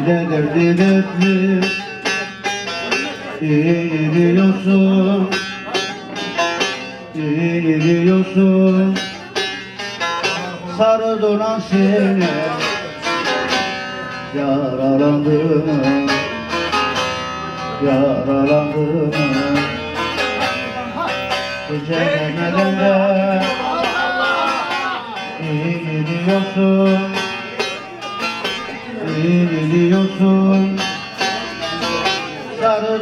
derdi dertli İniyorsun İniyorsun Sarı donan seni Yaralandım Yaralandım Beceremeden de İniyorsun İniyorsun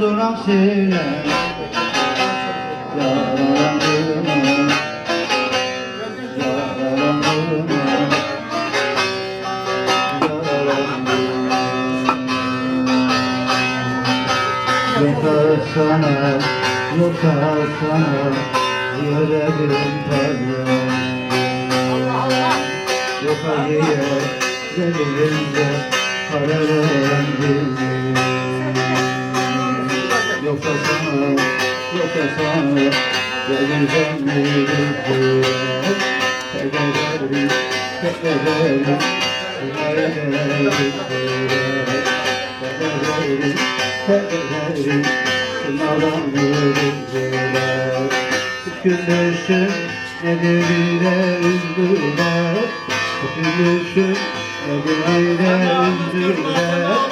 Yaralandım Yaralandım Yoksa sana Yoksa sana Yüreğim tanıyor Yok hayır Denizde Kararan bizi sana Denizden birisi Tekelerim Tekelerim Tekelerim Tekelerim Tekelerim Sınavdan yürüdüler Küsüşüm nedir bile üzdüler Küsüşüm nedir bile üzdüler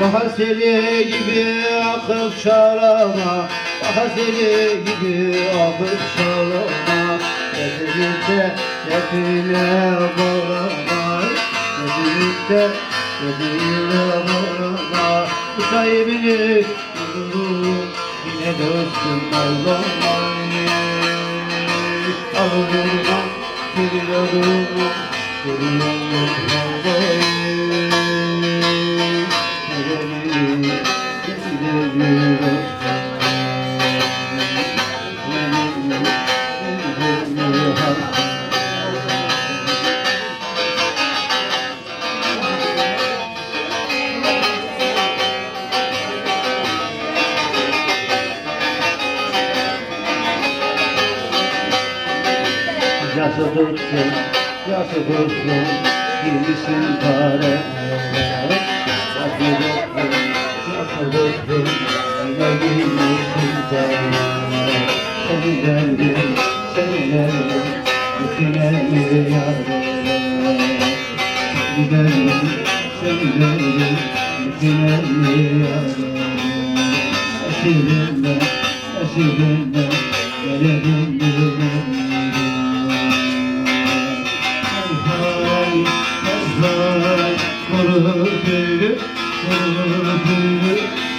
Bahar seli gibi akıp çağlama Bahar seli gibi akıp çağlama Dediğinde dediğine bağlama Dediğinde dediğine bağlama Bu sahibini bulurum Yine dostum Allah'ım Alıyorum geliyorum Geliyorum havayı Yası tutsun, yası tutsun, girmişsin para. Yası tutsun, yası tutsun, yine girmişsin para. Seni derdim, seni derdim, bütüne mi yardım? Seni derdim, seni derdim, bütüne mi yardım? Esirimden, esirimden, gelelim dilerim. Gülü kuru gülü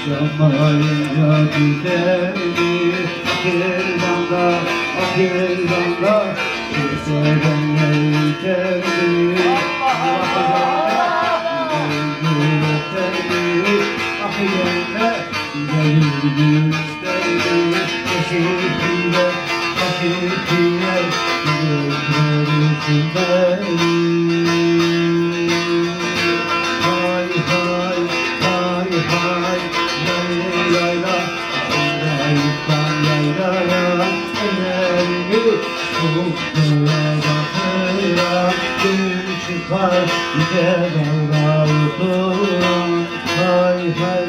Yamayınca giderdi Akirdan'da akirdan'da Kimseden yelkendi Ahirette gelir gösterdi Eşitinde hakikiyet Soğukluğa bakıra Gün çıkar Yüce dağlar uçurum Hay hay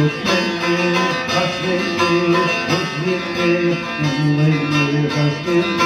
Dostlarımı Hasretli Hasretli Hasretli Hasretli